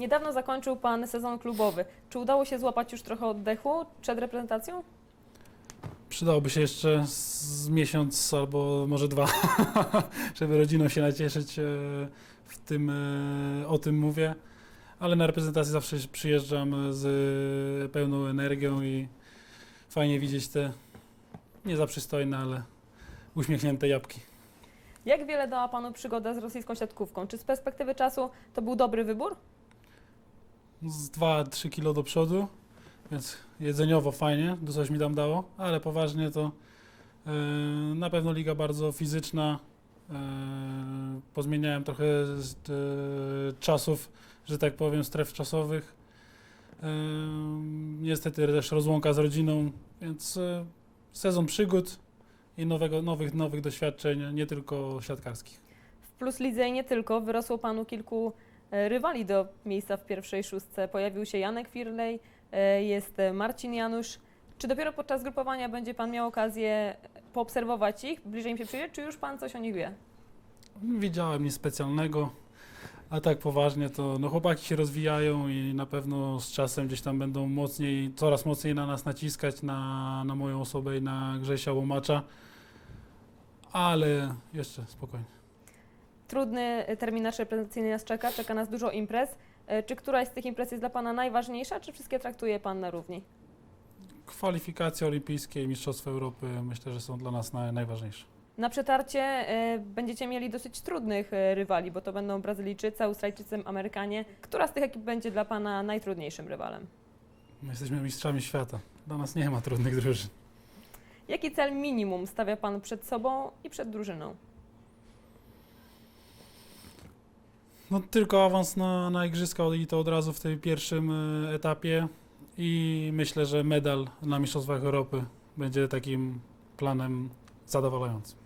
Niedawno zakończył Pan sezon klubowy. Czy udało się złapać już trochę oddechu przed reprezentacją? Przydałoby się jeszcze z miesiąc albo może dwa, żeby rodziną się nacieszyć. e, W tym, e, o tym mówię. Ale na reprezentację zawsze przyjeżdżam z pełną energią i fajnie widzieć te nie za przystojne, ale uśmiechnięte jabłki. Jak wiele dała Panu przygoda z rosyjską siatkówką? Czy z perspektywy czasu to był dobry wybór? Z 2-3 kilo do przodu, więc jedzeniowo fajnie, coś mi tam dało, ale poważnie to e, na pewno liga bardzo fizyczna. E, pozmieniałem trochę e, czasów, że tak powiem, stref czasowych. Niestety też rozłąka z rodziną, więc sezon przygód i nowego, nowych, nowych doświadczeń, nie tylko siatkarskich. W Plus Lidze i nie tylko wyrosło Panu kilku rywali do miejsca w pierwszej szóstce. Pojawił się Janek Firlej, e, jest Marcin Janusz. Czy dopiero podczas grupowania będzie Pan miał okazję poobserwować ich, bliżej im się przyjrzeć, czy już Pan coś o nich wie? Widziałem nic specjalnego, a tak poważnie to no chłopaki się rozwijają i na pewno z czasem gdzieś tam będą mocniej, coraz mocniej na nas naciskać, na, na moją osobę i na Grzesia Łomacza, ale jeszcze spokojnie. Trudny terminarz reprezentacyjny nas czeka, czeka nas dużo imprez. E, Czy któraś z tych imprez jest dla Pana najważniejsza, czy wszystkie traktuje Pan na równi? Kwalifikacje olimpijskie i Mistrzostwa Europy myślę, że są dla nas naj, najważniejsze. Na przetarcie e, będziecie mieli dosyć trudnych e, rywali, bo to będą Brazylijczycy, Australijczycy, Amerykanie. Która z tych ekip będzie dla Pana najtrudniejszym rywalem? My jesteśmy mistrzami świata, dla nas nie ma trudnych drużyn. Jaki cel minimum stawia Pan przed sobą i przed drużyną? No tylko awans na, na igrzyska i to od razu w tym pierwszym e, etapie i myślę, że medal na Mistrzostwach Europy będzie takim planem zadowalającym.